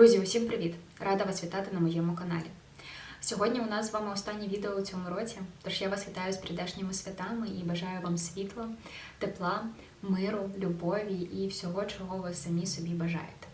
Друзі, усім привіт! Рада вас вітати на моєму каналі. Сьогодні у нас з вами останнє відео у цьому році, тож я вас вітаю з прийдешніми святами і бажаю вам світла, тепла, миру, любові і всього, чого ви самі собі бажаєте.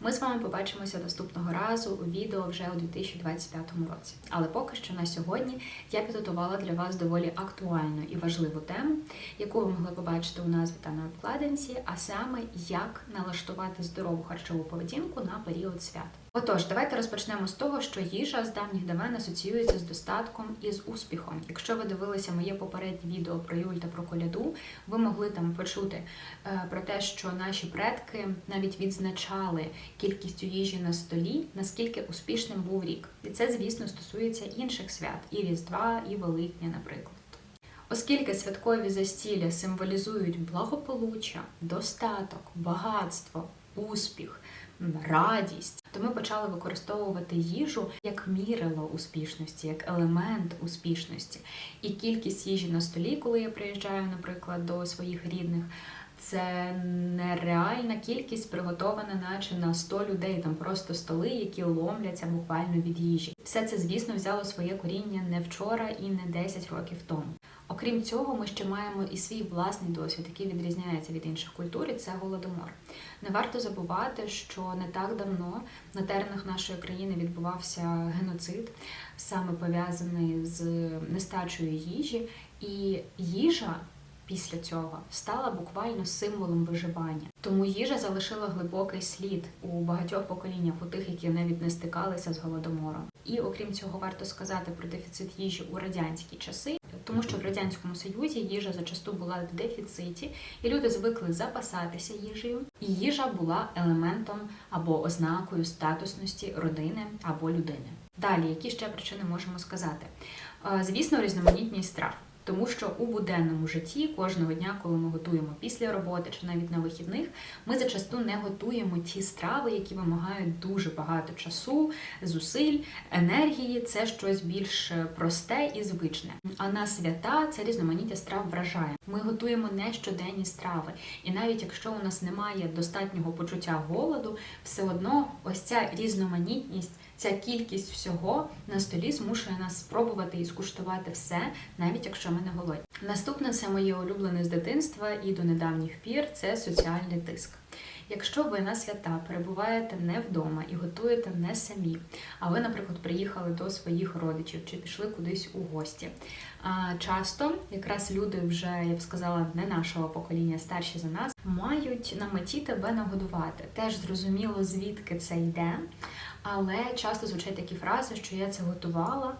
Ми з вами побачимося наступного разу у відео вже у 2025 році. Але поки що на сьогодні я підготувала для вас доволі актуальну і важливу тему, яку ви могли побачити у назві та на обкладинці, а саме як налаштувати здорову харчову поведінку на період свят. Отож, давайте розпочнемо з того, що їжа з давніх давен асоціюється з достатком і з успіхом. Якщо ви дивилися моє попереднє відео про Юль та про коляду, ви могли там почути е, про те, що наші предки навіть відзначали кількістю їжі на столі, наскільки успішним був рік. І це, звісно, стосується інших свят і Різдва, і Великдня, наприклад. Оскільки святкові застілля символізують благополуччя, достаток, багатство, успіх, радість, то ми почали використовувати їжу як мірило успішності, як елемент успішності. І кількість їжі на столі, коли я приїжджаю, наприклад, до своїх рідних. Це нереальна кількість приготована, наче на 100 людей, там просто столи, які ломляться буквально від їжі. Все це, звісно, взяло своє коріння не вчора і не 10 років тому. Окрім цього, ми ще маємо і свій власний досвід, який відрізняється від інших культур, і це голодомор. Не варто забувати, що не так давно на теренах нашої країни відбувався геноцид, саме пов'язаний з нестачею їжі, і їжа. Після цього стала буквально символом виживання. Тому їжа залишила глибокий слід у багатьох поколіннях, у тих, які навіть не стикалися з голодомором. І окрім цього, варто сказати про дефіцит їжі у радянські часи, тому що в радянському союзі їжа зачасту була в дефіциті, і люди звикли запасатися їжею. І їжа була елементом або ознакою статусності родини або людини. Далі, які ще причини можемо сказати? Е, Звісно, різноманітність страв. Тому що у буденному житті кожного дня, коли ми готуємо після роботи чи навіть на вихідних, ми зачасту не готуємо ті страви, які вимагають дуже багато часу, зусиль, енергії. Це щось більш просте і звичне. А на свята це різноманіття страв вражає. Ми готуємо не щоденні страви, і навіть якщо у нас немає достатнього почуття голоду, все одно ось ця різноманітність. Ця кількість всього на столі змушує нас спробувати і скуштувати все, навіть якщо ми не голодні. Наступне це моє улюблене з дитинства і до недавніх пір це соціальний тиск. Якщо ви на свята перебуваєте не вдома і готуєте не самі, а ви, наприклад, приїхали до своїх родичів чи пішли кудись у гості. Часто якраз люди вже, я б сказала, не нашого покоління, старші за нас, мають на меті тебе нагодувати. Теж зрозуміло, звідки це йде. Але часто звучать такі фрази, що я це готувала,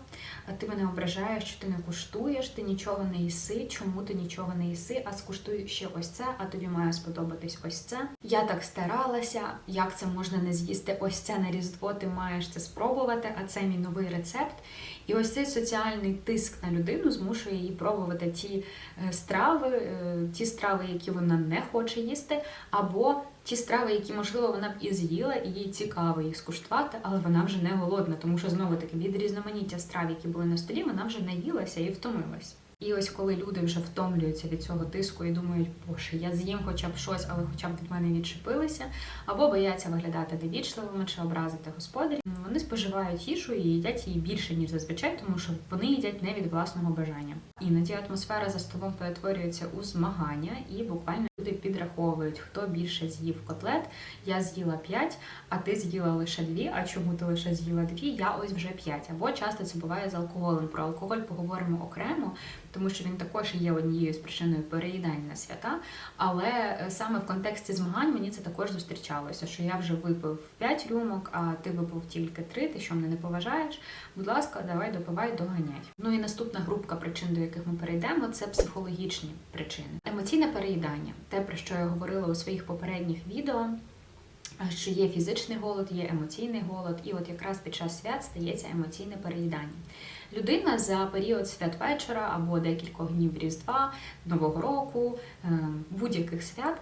а ти мене ображаєш, що ти не куштуєш, ти нічого не їси, чому ти нічого не їси, а скуштуй ще ось це, а тобі має сподобатись ось це. Я так старалася, як це можна не з'їсти? Ось це на різдво, ти маєш це спробувати, а це мій новий рецепт. І ось цей соціальний тиск на людину змушує її пробувати ті е, страви, е, ті страви, які вона не хоче їсти, або ті страви, які, можливо, вона б і з'їла, і їй цікаво їх скуштувати, але вона вже не голодна, тому що знову таки від різноманіття страв, які були на столі, вона вже наїлася і втомилась. І ось коли люди вже втомлюються від цього тиску і думають, боже, я з'їм хоча б щось, але хоча б від мене відчепилися, або бояться виглядати невічливими чи образити господарів, вони споживають їжу і їдять її більше, ніж зазвичай, тому що вони їдять не від власного бажання. Іноді атмосфера за столом перетворюється у змагання, і буквально люди підраховують, хто більше з'їв котлет. Я з'їла 5, а ти з'їла лише 2, А чому ти лише з'їла 2, Я ось вже 5. Або часто це буває з алкоголем. Про алкоголь поговоримо окремо, тому що він також є однією з причиною переїдань на свята. Але е, саме в контексті змагань мені це також зустрічалося, що я вже випив 5 рюмок, а ти випив тільки 3, ти що мене не поважаєш. Будь ласка, давай допивай, доганяй. Ну і наступна групка причин, до яких ми перейдемо, це психологічні причини. Емоційне переїдання, те про що я говорила у своїх попередніх відео. Що є фізичний голод, є емоційний голод, і от якраз під час свят стається емоційне переїдання. Людина за період святвечора або декількох днів Різдва, Нового року, е, будь-яких свят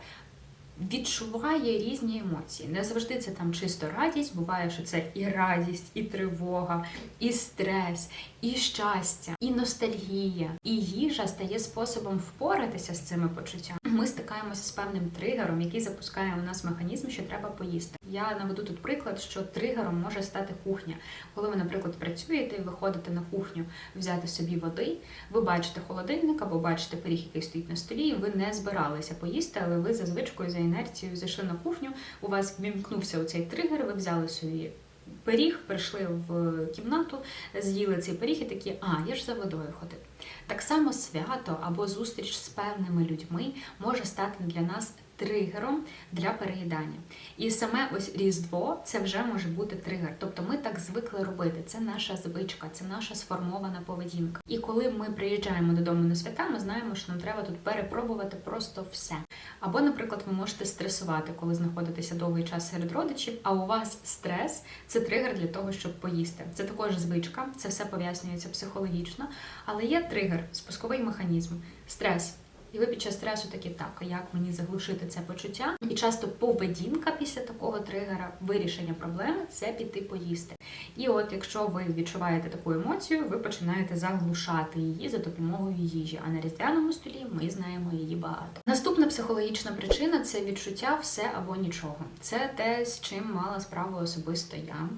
відчуває різні емоції. Не завжди це там чисто радість, буває, що це і радість, і тривога, і стрес, і щастя, і ностальгія. І їжа стає способом впоратися з цими почуттями. Ми стикаємося з певним тригером, який запускає у нас механізм, що треба поїсти. Я наведу тут приклад, що тригером може стати кухня. Коли ви, наприклад, працюєте і виходите на кухню взяти собі води, ви бачите холодильник або бачите пиріг, який стоїть на столі, і ви не збиралися поїсти, але ви за звичкою, за інерцією зайшли на кухню, у вас вімкнувся оцей тригер, ви взяли собі. Пиріг, прийшли в кімнату, з'їли цей пиріг і такі, а, я ж за водою ходив. Так само свято або зустріч з певними людьми може стати для нас тригером для переїдання. І саме ось Різдво це вже може бути тригер. Тобто ми так звикли робити. Це наша звичка, це наша сформована поведінка. І коли ми приїжджаємо додому на свята, ми знаємо, що нам треба тут перепробувати просто все. Або, наприклад, ви можете стресувати, коли знаходитеся довгий час серед родичів, а у вас стрес це тригер для того, щоб поїсти. Це також звичка, це все пояснюється психологічно, але є тригер, спусковий механізм, стрес. І ви під час стресу такі так, як мені заглушити це почуття? І часто поведінка після такого тригера, вирішення проблеми це піти поїсти. І от якщо ви відчуваєте таку емоцію, ви починаєте заглушати її за допомогою їжі. А на різдвяному столі ми знаємо її багато. Наступна психологічна причина це відчуття все або нічого. Це те, з чим мала справу особисто я.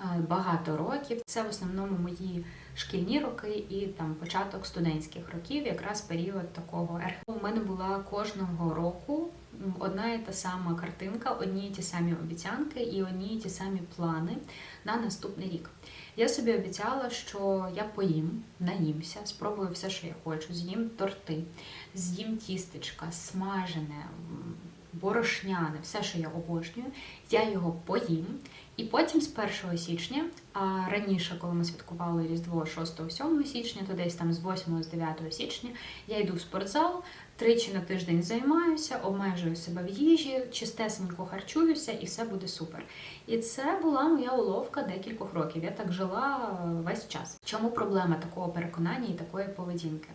Е, Багато років це в основному мої шкільні роки і там початок студентських років, якраз період такого ерху. У мене була кожного року одна і та сама картинка, одні і ті самі обіцянки і одні і ті самі плани на наступний рік. Я собі обіцяла, що я поїм, наїмся, спробую все, що я хочу, з'їм торти, з'їм тістечка, смажене, борошняне, все, що я обожнюю, я його поїм. І потім з 1 січня, а раніше, коли ми святкували Різдво 6-7 січня, то десь там з 8 з 9 січня я йду в спортзал, тричі на тиждень займаюся, обмежую себе в їжі, чистесенько харчуюся, і все буде супер. І це була моя уловка декількох років. Я так жила весь час. Чому проблема такого переконання і такої поведінки?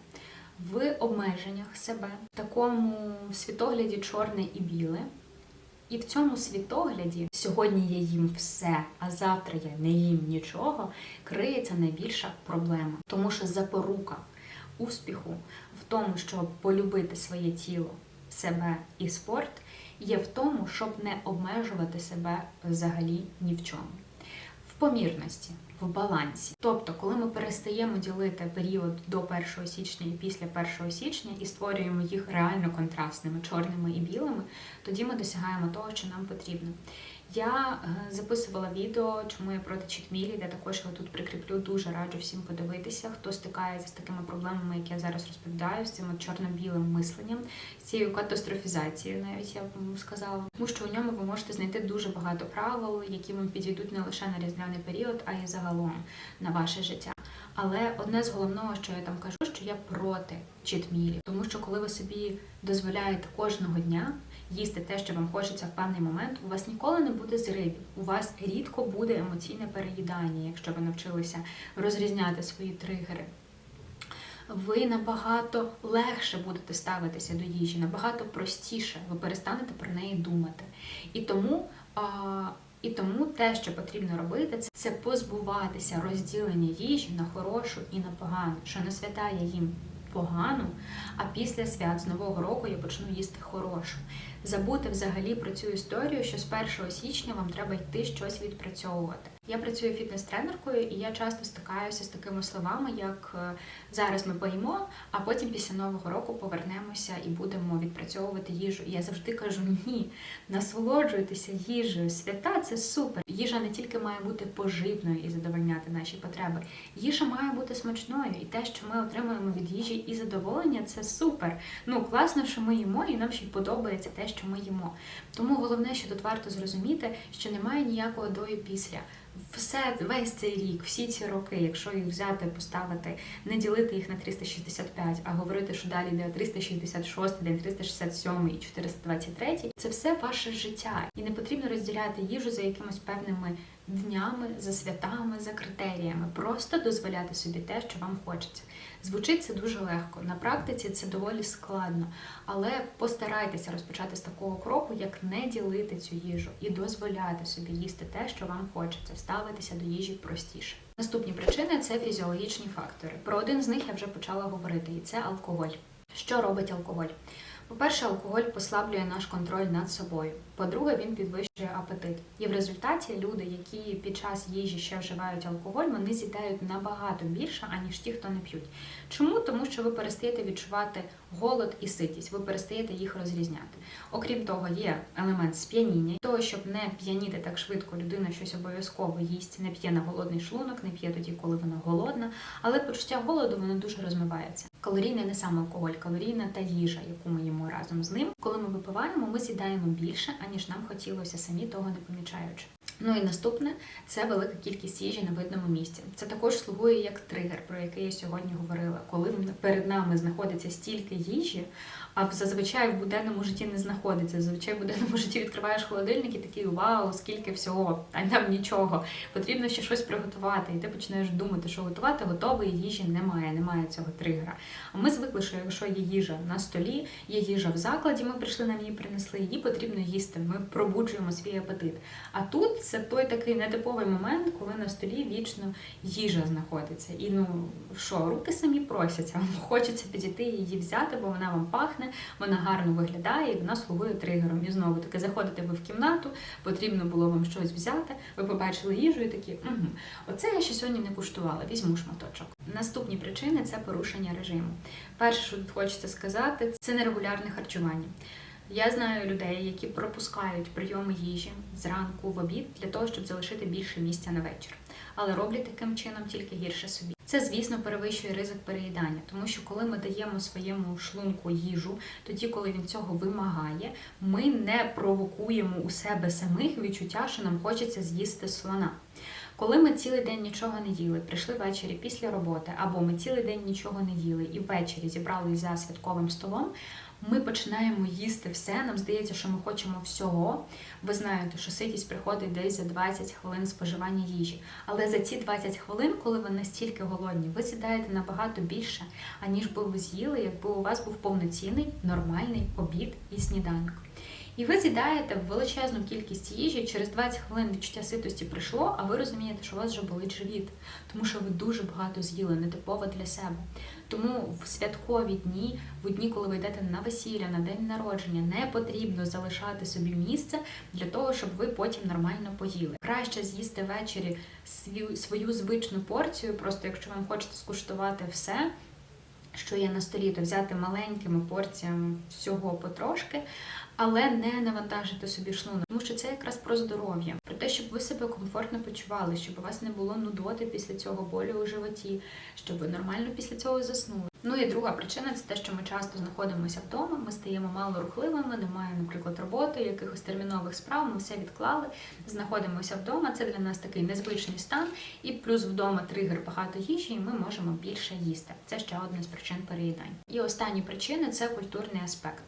В обмеженнях себе, в такому світогляді чорне і біле. І в цьому світогляді сьогодні я їм все, а завтра я не їм нічого, криється найбільша проблема. Тому що запорука успіху в тому, щоб полюбити своє тіло, себе і спорт, є в тому, щоб не обмежувати себе взагалі ні в чому. В помірності, в балансі. Тобто, коли ми перестаємо ділити період до 1 січня і після 1 січня і створюємо їх реально контрастними, чорними і білими, тоді ми досягаємо того, що нам потрібно. Я е, записувала відео, чому я проти читмілі, де також його тут прикріплю. Дуже раджу всім подивитися, хто стикається з такими проблемами, які я зараз розповідаю, з цим чорно-білим мисленням, з цією катастрофізацією, навіть я б сказала. Тому що у ньому ви можете знайти дуже багато правил, які вам підійдуть не лише на різдвяний період, а й загалом на ваше життя. Але одне з головного, що я там кажу, що я проти читмілі, тому що коли ви собі дозволяєте кожного дня їсти те, що вам хочеться в певний момент, у вас ніколи не буде зривів. У вас рідко буде емоційне переїдання, якщо ви навчилися розрізняти свої тригери. Ви набагато легше будете ставитися до їжі, набагато простіше, ви перестанете про неї думати. І тому. А, і тому те, що потрібно робити, це- це позбуватися розділення їжі на хорошу і на погану. Що на свята я їм погану, а після свят з Нового року я почну їсти хорошу. Забути взагалі про цю історію, що з 1 січня вам треба йти щось відпрацьовувати. Я працюю фітнес-тренеркою, і я часто стикаюся з такими словами, як е, зараз ми поїмо, а потім після нового року повернемося і будемо відпрацьовувати їжу. І я завжди кажу: ні, насолоджуйтеся їжею. Свята це супер. Їжа не тільки має бути поживною і задовольняти наші потреби. Їжа має бути смачною, і те, що ми отримуємо від їжі і задоволення, це супер. Ну класно, що ми їмо, і нам ще й подобається те, що ми їмо. Тому головне, що тут варто зрозуміти, що немає ніякого до і після. Все весь цей рік, всі ці роки, якщо їх взяти, поставити, не ділити їх на 365, а говорити, що далі йде 366, день 367 і 423, це все ваше життя. І не потрібно розділяти їжу за якимось певними днями, за святами, за критеріями. Просто дозволяти собі те, що вам хочеться. Звучить це дуже легко. На практиці це доволі складно, але постарайтеся розпочати з такого кроку, як не ділити цю їжу і дозволяти собі їсти те, що вам хочеться, ставитися до їжі простіше. Наступні причини це фізіологічні фактори. Про один з них я вже почала говорити, і це алкоголь. Що робить алкоголь? По-перше, алкоголь послаблює наш контроль над собою. По-друге, він підвищує апетит. І в результаті люди, які під час їжі ще вживають алкоголь, вони з'їдають набагато більше, аніж ті, хто не п'ють. Чому? Тому що ви перестаєте відчувати голод і ситість, ви перестаєте їх розрізняти. Окрім того, є елемент сп'яніння. Того, щоб не п'яніти так швидко, людина щось обов'язково їсть, не п'є на голодний шлунок, не п'є тоді, коли вона голодна, але почуття голоду воно дуже розмивається. Калорійне не саме алкоголь, калорійна та їжа, яку ми їмо разом з ним. Коли ми випиваємо, ми з'їдаємо більше, аніж нам хотілося, самі того не помічаючи. Ну і наступне це велика кількість їжі на видному місці. Це також слугує як тригер, про який я сьогодні говорила. Коли перед нами знаходиться стільки їжі, а зазвичай в буденному житті не знаходиться. Зазвичай в буденному житті відкриваєш холодильник і такий вау, скільки всього, а нам нічого. Потрібно ще щось приготувати. І ти починаєш думати, що готувати готової їжі немає, немає цього тригера. А ми звикли, що якщо є їжа на столі, є їжа в закладі, ми прийшли нам її принесли, її потрібно їсти. Ми пробуджуємо свій апетит. А тут це той такий нетиповий момент, коли на столі вічно їжа знаходиться. І ну що, руки самі просяться, вам хочеться підійти її взяти, бо вона вам пахне, вона гарно виглядає і вона слугує тригером. І знову таки заходите ви в кімнату, потрібно було вам щось взяти. Ви побачили їжу і такі, угу, оце я ще сьогодні не куштувала, візьму шматочок. Наступні причини це порушення режиму. Перше, що тут хочеться сказати, це нерегулярне харчування. Я знаю людей, які пропускають прийоми їжі зранку в обід для того, щоб залишити більше місця на вечір, але роблять таким чином тільки гірше собі. Це, звісно, перевищує ризик переїдання, тому що коли ми даємо своєму шлунку їжу, тоді, коли він цього вимагає, ми не провокуємо у себе самих відчуття, що нам хочеться з'їсти слона. Коли ми цілий день нічого не їли, прийшли ввечері після роботи, або ми цілий день нічого не їли і ввечері зібрались за святковим столом, ми починаємо їсти все. Нам здається, що ми хочемо всього. Ви знаєте, що ситість приходить десь за 20 хвилин споживання їжі. Але за ці 20 хвилин, коли ви настільки голодні, ви сідаєте набагато більше, аніж би ви з'їли, якби у вас був повноцінний нормальний обід і сніданок. І ви з'їдаєте величезну кількість їжі, через 20 хвилин відчуття ситості прийшло, а ви розумієте, що у вас вже болить живіт, тому що ви дуже багато з'їли, нетипово для себе. Тому в святкові дні, в дні, коли ви йдете на весілля, на день народження, не потрібно залишати собі місце для того, щоб ви потім нормально поїли. Краще з'їсти ввечері свою, свою звичну порцію, просто якщо вам хочете скуштувати все. Що є на столі, то взяти маленькими порціями всього потрошки, але не навантажити собі шлунок, тому що це якраз про здоров'я, про те, щоб ви себе комфортно почували, щоб у вас не було нудоти після цього болю у животі, щоб ви нормально після цього заснули. Ну і друга причина це те, що ми часто знаходимося вдома, ми стаємо мало рухливими, немає, наприклад, роботи, якихось термінових справ, ми все відклали, знаходимося вдома. Це для нас такий незвичний стан, і плюс вдома тригер багато їжі, і ми можемо більше їсти. Це ще одна з причин переїдань. І останні причини це культурний аспект.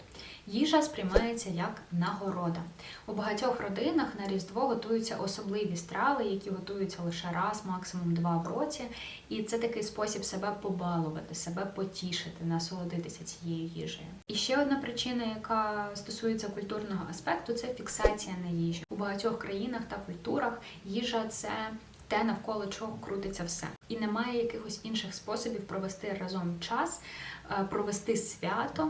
Їжа сприймається як нагорода. У багатьох родинах на Різдво готуються особливі страви, які готуються лише раз, максимум два в році. І це такий спосіб себе побалувати, себе потішити, насолодитися цією їжею. І ще одна причина, яка стосується культурного аспекту, це фіксація на їжі. У багатьох країнах та культурах їжа це те, навколо чого крутиться все. І немає якихось інших способів провести разом час, е, провести свято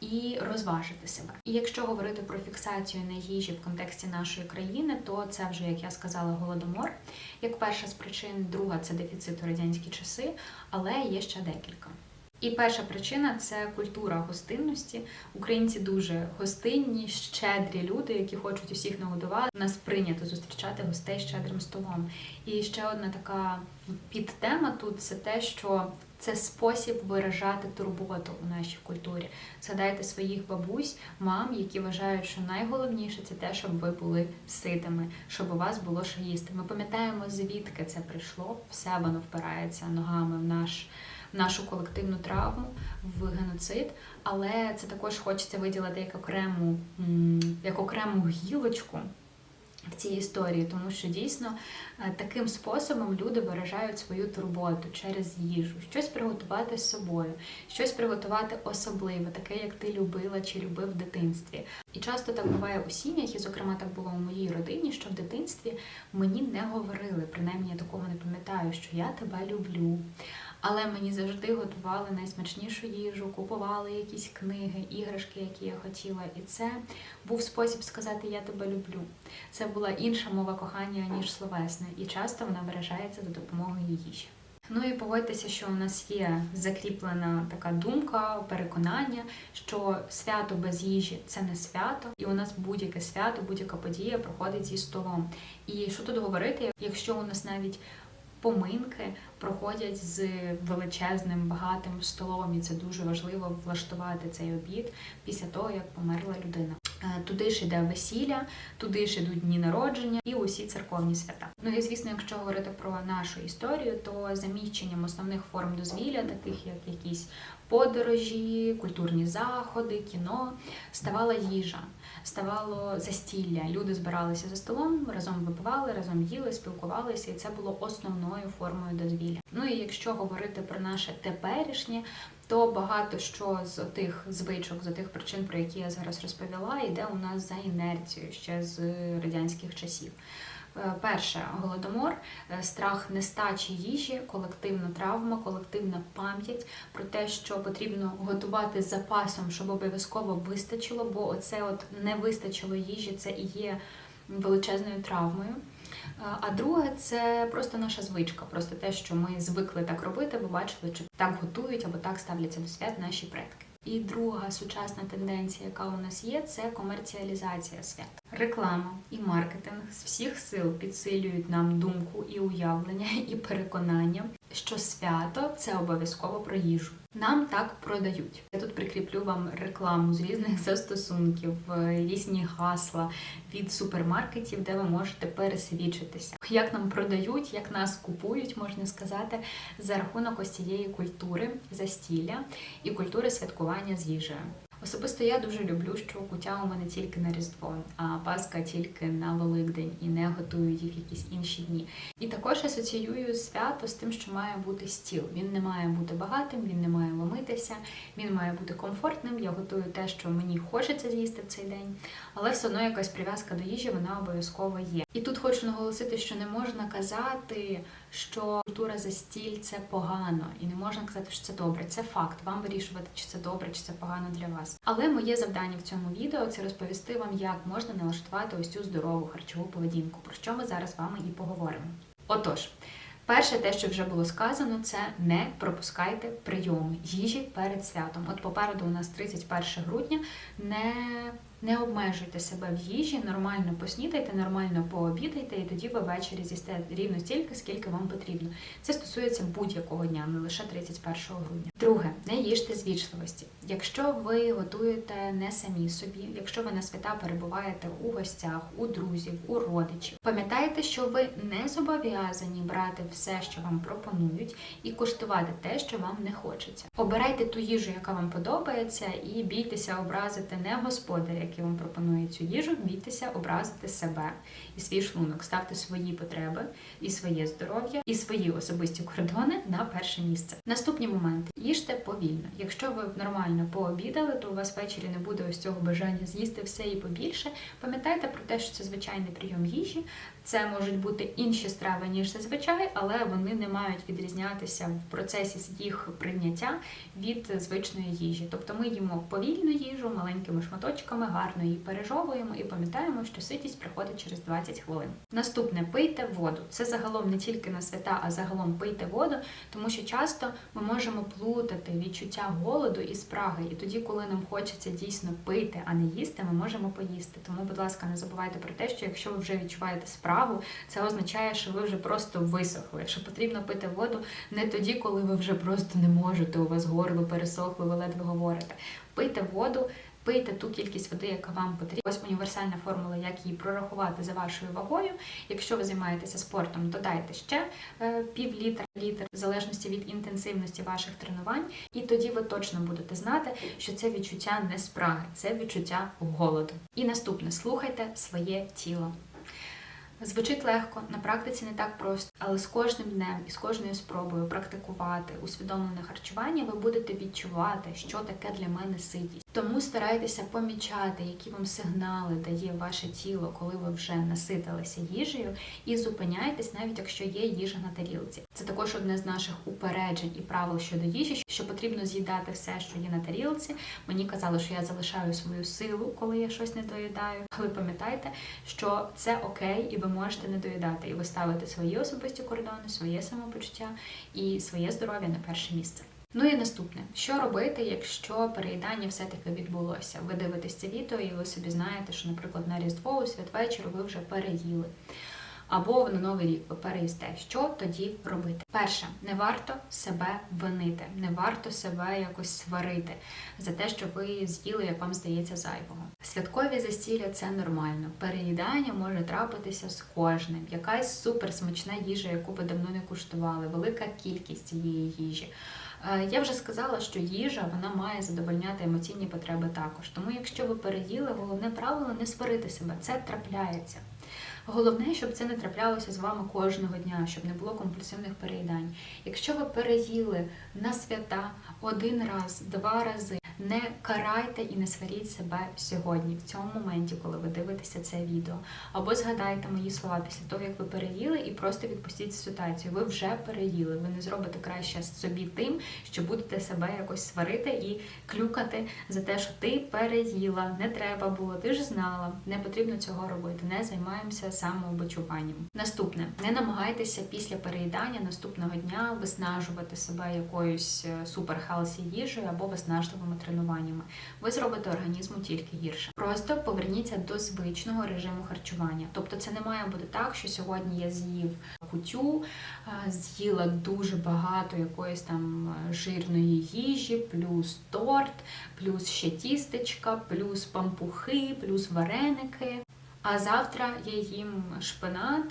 і розважити себе. І якщо говорити про фіксацію на їжі в контексті нашої країни, то це вже, як я сказала, голодомор. Як перша з причин, друга це дефіцит у радянські часи, але є ще декілька. І перша причина це культура гостинності. Українці дуже гостинні, щедрі люди, які хочуть усіх нагодувати. У Нас прийнято зустрічати гостей щедрим столом. І ще одна така підтема тут це те, що це спосіб виражати турботу у нашій культурі. Згадайте своїх бабусь, мам, які вважають, що найголовніше це те, щоб ви були ситими, щоб у вас було що їсти. Ми пам'ятаємо, звідки це прийшло, все воно впирається ногами в наш нашу колективну травму, в геноцид, але це також хочеться виділити як окрему, як окрему гілочку. В цій історії, тому що дійсно е, таким способом люди виражають свою турботу через їжу, щось приготувати з собою, щось приготувати особливе, таке, як ти любила чи любив в дитинстві. І часто так буває у сім'ях, і, зокрема, так було у моїй родині, що в дитинстві мені не говорили, принаймні я такого не пам'ятаю, що я тебе люблю Але мені завжди готували найсмачнішу їжу, купували якісь книги, іграшки, які я хотіла. І це був спосіб сказати Я тебе люблю. Це була інша мова кохання, ніж словесне, і часто вона виражається за допомогою їжі. Ну і погодьтеся, що у нас є закріплена така думка, переконання, що свято без їжі це не свято, і у нас будь-яке свято, будь-яка подія проходить зі столом. І що тут говорити, якщо у нас навіть поминки проходять з величезним багатим столом, і це дуже важливо влаштувати цей обід після того, як померла людина. Е, Туди ж іде весілля, туди ж ідуть дні народження і усі церковні свята. Ну і звісно, якщо говорити про нашу історію, то заміщенням основних форм дозвілля, таких як якісь подорожі, культурні заходи, кіно, ставала їжа, ставало застілля. Люди збиралися за столом, разом випивали, разом їли, спілкувалися, і це було основною формою дозвілля. Ну і якщо говорити про наше теперішнє, то багато що з тих звичок, з тих причин, про які я зараз розповіла, йде у нас за інерцією ще з радянських часів. Е, Перше голодомор, е, страх нестачі їжі, колективна травма, колективна пам'ять про те, що потрібно готувати з запасом, щоб обов'язково вистачило, бо оце от не вистачило їжі, це і є величезною травмою. Е, А друге, це просто наша звичка, просто те, що ми звикли так робити, бо бачили, що так готують або так ставляться до свят наші предки. І друга сучасна тенденція, яка у нас є, це комерціалізація свят. Реклама і маркетинг з всіх сил підсилюють нам думку і уявлення, і переконання, що свято це обов'язково про їжу. Нам так продають. Я тут прикріплю вам рекламу з різних застосунків, е, різні гасла від супермаркетів, де ви можете пересвідчитися, як нам продають, як нас купують, можна сказати, за рахунок ось цієї культури застілля і культури святкування з їжею. Особисто я дуже люблю, що куття у мене тільки на Різдво, а Пасха тільки на Великдень і не готують їх якісь інші дні. І також асоціюю свято з тим, що має бути стіл. Він не має бути багатим, він не має ломитися, він має бути комфортним. Я готую те, що мені хочеться з'їсти в цей день, але все одно якась прив'язка до їжі вона обов'язково є. І тут хочу наголосити, що не можна казати, що культура застіль це погано, і не можна казати, що це добре. Це факт. Вам вирішувати, чи це добре, чи це погано для вас. Але моє завдання в цьому відео це розповісти вам, як можна налаштувати ось цю здорову харчову поведінку, про що ми зараз з вами і поговоримо. Отож. Перше, те, що вже було сказано, це не пропускайте прийоми їжі перед святом. От попереду у нас 31 грудня. Не, не обмежуйте себе в їжі, нормально поснідайте, нормально пообідайте, і тоді ви ввечері з'їсте рівно стільки, скільки вам потрібно. Це стосується будь-якого дня, не лише 31 грудня. Друге, не їжте з вічливості. Якщо ви готуєте не самі собі, якщо ви на свята перебуваєте у гостях, у друзів, у родичів, пам'ятайте, що ви не зобов'язані брати все, що вам пропонують, і куштувати те, що вам не хочеться. Обирайте ту їжу, яка вам подобається, і бійтеся образити не господаря, який вам пропонує цю їжу, бійтеся образити себе і свій шлунок. Ставте свої потреби і своє здоров'я, і свої особисті кордони на перше місце. Наступні моменти їжте повільно. Якщо ви нормально пообідали, то у вас ввечері не буде ось цього бажання з'їсти все і побільше. Пам'ятайте про те, що це звичайний прийом їжі. Це можуть бути інші страви, ніж зазвичай, але вони не мають відрізнятися в процесі їх прийняття від звичної їжі. Тобто ми їмо повільну їжу маленькими шматочками, гарно її пережовуємо і пам'ятаємо, що ситість приходить через 20 хвилин. Наступне пийте воду. Це загалом не тільки на свята, а загалом пийте воду, тому що часто ми можемо плутати відчуття голоду і спраги. І тоді, коли нам хочеться дійсно пити, а не їсти, ми можемо поїсти. Тому, будь ласка, не забувайте про те, що якщо ви вже відчуваєте спрагу, це означає, що ви вже просто висохли. Якщо потрібно пити воду, не тоді, коли ви вже просто не можете, у вас горло пересохло, ви ледве говорите. Пийте воду. Пийте ту кількість води, яка вам потрібна. Ось універсальна формула, як її прорахувати за вашою вагою. Якщо ви займаєтеся спортом, додайте ще е, пів літра, літр, в залежності від інтенсивності ваших тренувань, і тоді ви точно будете знати, що це відчуття не спраги, це відчуття голоду. І наступне слухайте своє тіло. Звучить легко, на практиці не так просто, але з кожним днем і з кожною спробою практикувати усвідомлене харчування, ви будете відчувати, що таке для мене ситість. Тому старайтеся помічати, які вам сигнали дає ваше тіло, коли ви вже наситилися їжею, і зупиняйтесь, навіть якщо є їжа на тарілці. Це також одне з наших упереджень і правил щодо їжі, що потрібно з'їдати все, що є на тарілці. Мені казали, що я залишаю свою силу, коли я щось не доїдаю. Але пам'ятайте, що це окей, і ви можете не доїдати, і ви ставите свої особисті кордони, своє самопочуття і своє здоров'я на перше місце. Ну і наступне, що робити, якщо переїдання все-таки відбулося? Ви дивитесь це відео, і ви собі знаєте, що, наприклад, на Різдво у святвечір ви вже переїли. Або на новий рік ви переїсте. Що тоді робити? Перше, не варто себе винити, не варто себе якось сварити за те, що ви з'їли, як вам здається, зайвого. Святкові застілля це нормально. Переїдання може трапитися з кожним. Якась суперсмачна їжа, яку ви давно не куштували, велика кількість цієї їжі. Е, Я вже сказала, що їжа вона має задовольняти емоційні потреби також. Тому, якщо ви переїли, головне правило не сварити себе. Це трапляється. Головне, щоб це не траплялося з вами кожного дня, щоб не було компульсивних переїдань. Якщо ви переїли на свята один раз, два рази, не карайте і не сваріть себе сьогодні, в цьому моменті, коли ви дивитеся це відео. Або згадайте мої слова після того, як ви переїли, і просто відпустіть ситуацію. Ви вже переїли. Ви не зробите краще собі тим, що будете себе якось сварити і клюкати за те, що ти переїла, не треба було, ти ж знала, не потрібно цього робити. Не займаємося самообочуванням. Наступне, не намагайтеся після переїдання наступного дня виснажувати себе якоюсь супер хелсі їжею або виснажливими тренуваннями. Ви зробите організму тільки гірше. Просто поверніться до звичного режиму харчування. Тобто, це не має бути так, що сьогодні я з'їв кутю, з'їла дуже багато якоїсь там е, жирної їжі, плюс торт, плюс ще тістечка, плюс пампухи, плюс вареники. А завтра я їм шпинат,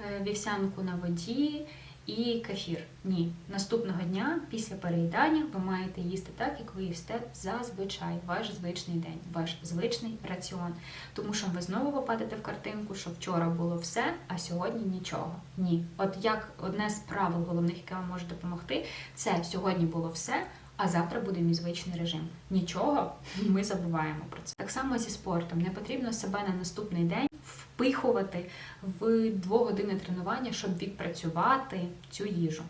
е, вівсянку на воді і кефір. Ні, наступного дня після переїдання ви маєте їсти так, як ви їсте зазвичай, ваш звичний день, ваш звичний раціон. Тому що ви знову попадете в картинку, що вчора було все, а сьогодні нічого. Ні. От як одне з правил головних, яке вам може допомогти, це сьогодні було все. А завтра буде мій звичний режим. Нічого, ми забуваємо про це. Так само зі спортом. Не потрібно себе на наступний день впихувати в двогодинне тренування, щоб відпрацювати цю їжу.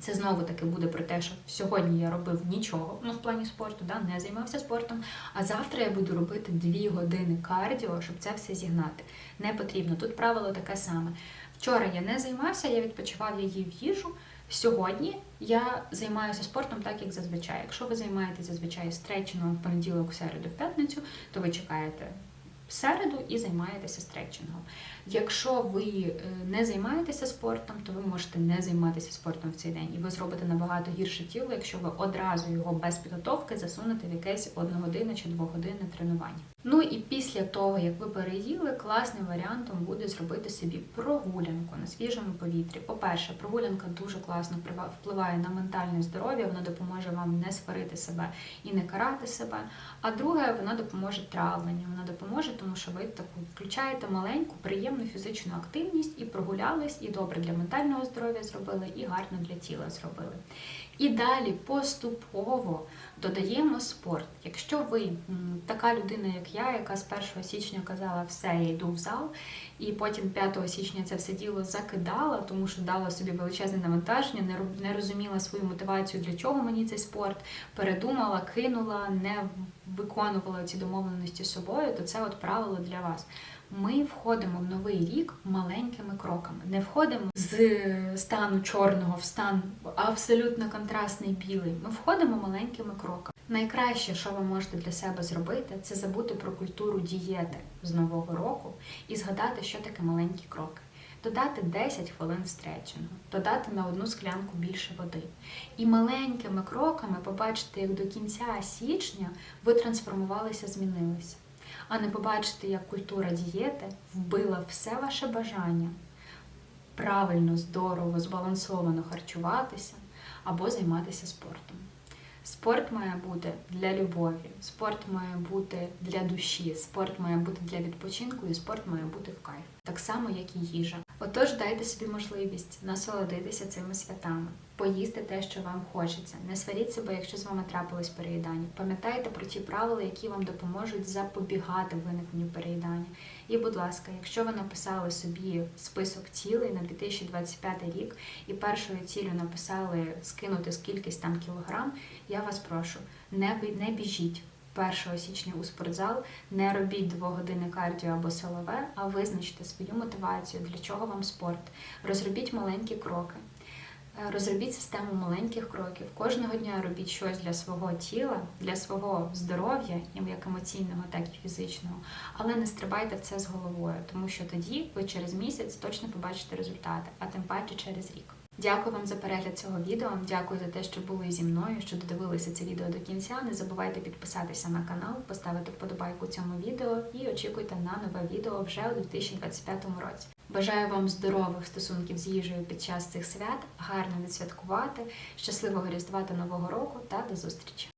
Це знову таки буде про те, що сьогодні я робив нічого, ну в плані спорту, да, не займався спортом. А завтра я буду робити дві години кардіо, щоб це все зігнати. Не потрібно. Тут правило таке саме. Вчора я не займався, я відпочивав, я їв їжу. Сьогодні я займаюся спортом так, як зазвичай. Якщо ви займаєтеся зазвичай стретчингом в понеділок, в середу, в п'ятницю, то ви чекаєте середу і займаєтеся стретчингом. Якщо ви е, не займаєтеся спортом, то ви можете не займатися спортом в цей день, і ви зробите набагато гірше тіло, якщо ви одразу його без підготовки засунете в якесь одногодинне чи двогодинне тренування. Ну і після того, як ви переїли, класним варіантом буде зробити собі прогулянку на свіжому повітрі. По-перше, прогулянка дуже класно впливає на ментальне здоров'я, вона допоможе вам не сварити себе і не карати себе. А друге, вона допоможе травленню. Вона допоможе, тому що ви таку включаєте маленьку, приємну фізичну активність і прогулялись, і добре для ментального здоров'я зробили, і гарно для тіла зробили. І далі поступово додаємо спорт. Якщо ви така людина, як я, яка з 1 січня казала, все, я йду в зал, і потім 5 січня це все діло закидала, тому що дала собі величезне навантаження, не розуміла свою мотивацію, для чого мені цей спорт, передумала, кинула, не виконувала ці домовленості з собою, то це от правило для вас. Ми входимо в новий рік маленькими кроками. Не входимо з стану чорного в стан абсолютно контрастний білий. Ми входимо маленькими кроками. Найкраще, що ви можете для себе зробити, це забути про культуру дієти з нового року і згадати, що таке маленькі кроки. Додати 10 хвилин стретчингу, додати на одну склянку більше води. І маленькими кроками побачите, як до кінця січня ви трансформувалися, змінилися а не побачити, як культура дієти вбила все ваше бажання правильно, здорово, збалансовано харчуватися або займатися спортом. Спорт має бути для любові, спорт має бути для душі, спорт має бути для відпочинку і спорт має бути в кайф. так само як і їжа. Отож, дайте собі можливість насолодитися цими святами, поїсти те, що вам хочеться. Не сваріть себе, якщо з вами трапилось переїдання. Пам'ятайте про ті правила, які вам допоможуть запобігати виникненню переїдання. І, будь ласка, якщо ви написали собі список цілей на 2025 рік і першою ціллю написали скинути скількись там кілограм, я вас прошу, не, не біжіть. 1 січня у спортзал, не робіть 2 години кардіо або силове, а визначте свою мотивацію, для чого вам спорт. Розробіть маленькі кроки. Е, Розробіть систему маленьких кроків. Кожного дня робіть щось для свого тіла, для свого здоров'я, як емоційного, так і фізичного. Але не стрибайте в це з головою, тому що тоді ви через місяць точно побачите результати, а тим паче через рік. Дякую вам за перегляд цього відео. Дякую за те, що були зі мною, що додивилися це відео до кінця. Не забувайте підписатися на канал, поставити вподобайку цьому відео і очікуйте на нове відео вже у 2025 році. Бажаю вам здорових стосунків з їжею під час цих свят, гарно відсвяткувати, щасливого різдва та нового року та до зустрічі!